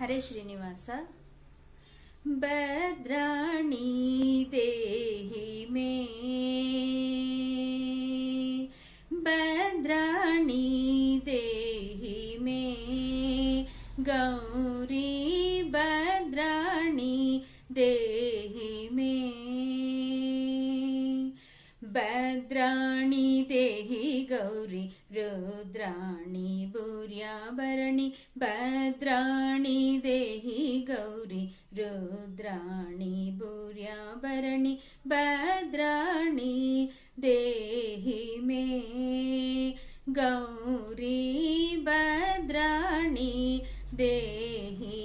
ಹರೇ ಶ್ರೀನಿವಾಸ ಭದ್ರಾಣಿ ದೇಹಿ ಮೇ ಭದ್ರಾಣಿ ದೇಹಿ ಮೇ ಗೌರಿ ಭದ್ರಾಣಿ ದೇಹಿ ಮೇ ಭದ್ರಾಣಿ ದೇಹಿ ಗೌರಿ ರುದ್ರಾಣಿ ಭೂರ್ಯಾಭರಣಿ पर्यावरणे भद्राणि देहि गौरी रुद्राणि भूर्याभरणि भद्राणि देहि मे। गौरी भद्राणि देहि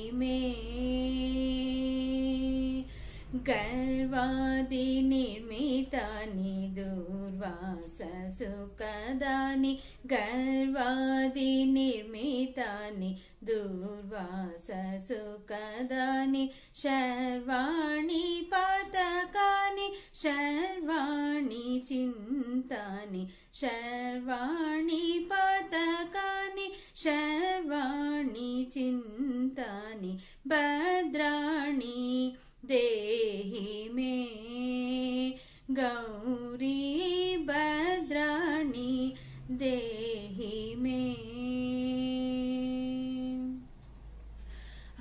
गर्वादि निर्मितानि दुर्वास सुखदानि गर्वादि निर्मितानि दुर्वास सुखदानि शर्वाणि पातकानि शर्वाणि चिन्तानि शर्वाणि पातकानि शर्वाणि चिन्तानि भद्राणि मे गौरी भद्राणि देहि मे।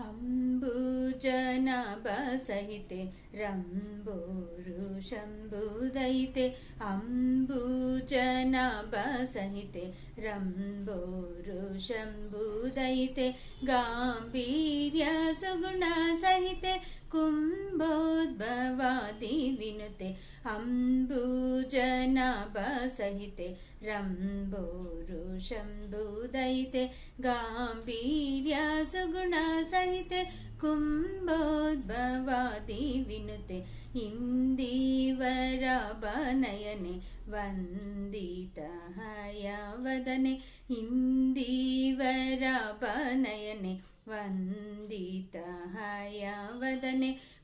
अम्बुजनभसहिते रम्बोरुशम्बुदयिते अम्बुजनभसहिते रम्बोरुशम्बुदयिते गाम्भीर्यसुगुणसहिते कुम्भोद्भवादि विनुते अम्बुजनभसहिते रम्बोरुशम्बुदयिते गाम्भीर्यसुगुणसहिते कुम्भोद्भवादि विनुते इन्दीवराभनयने वन्दितहयवदने इन्दीवराभनयने वन्दितहयवदने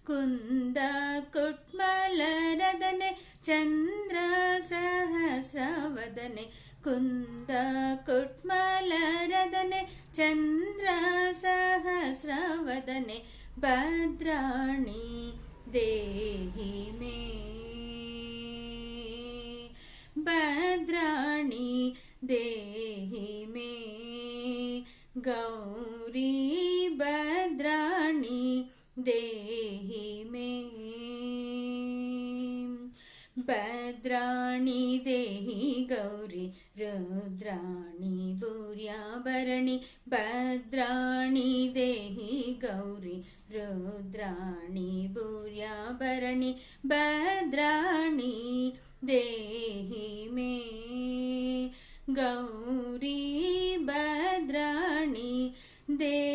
कुन्दकुट्मलरदने चन्द्रसहस्रवदने कुन्दकुट्मलरदने चन्द्रसहस्रवदने भद्राणि देहि मे। भद्राणि देहि गौरी भद्राणि देहि मे। भद्राणि देहि गौरि रुद्राणि भूर्याभरणि भद्राणि देहि गौरि रुद्राणि भूर्याभरणि भद्राणि देहि मे। गौरी भद्राणि दे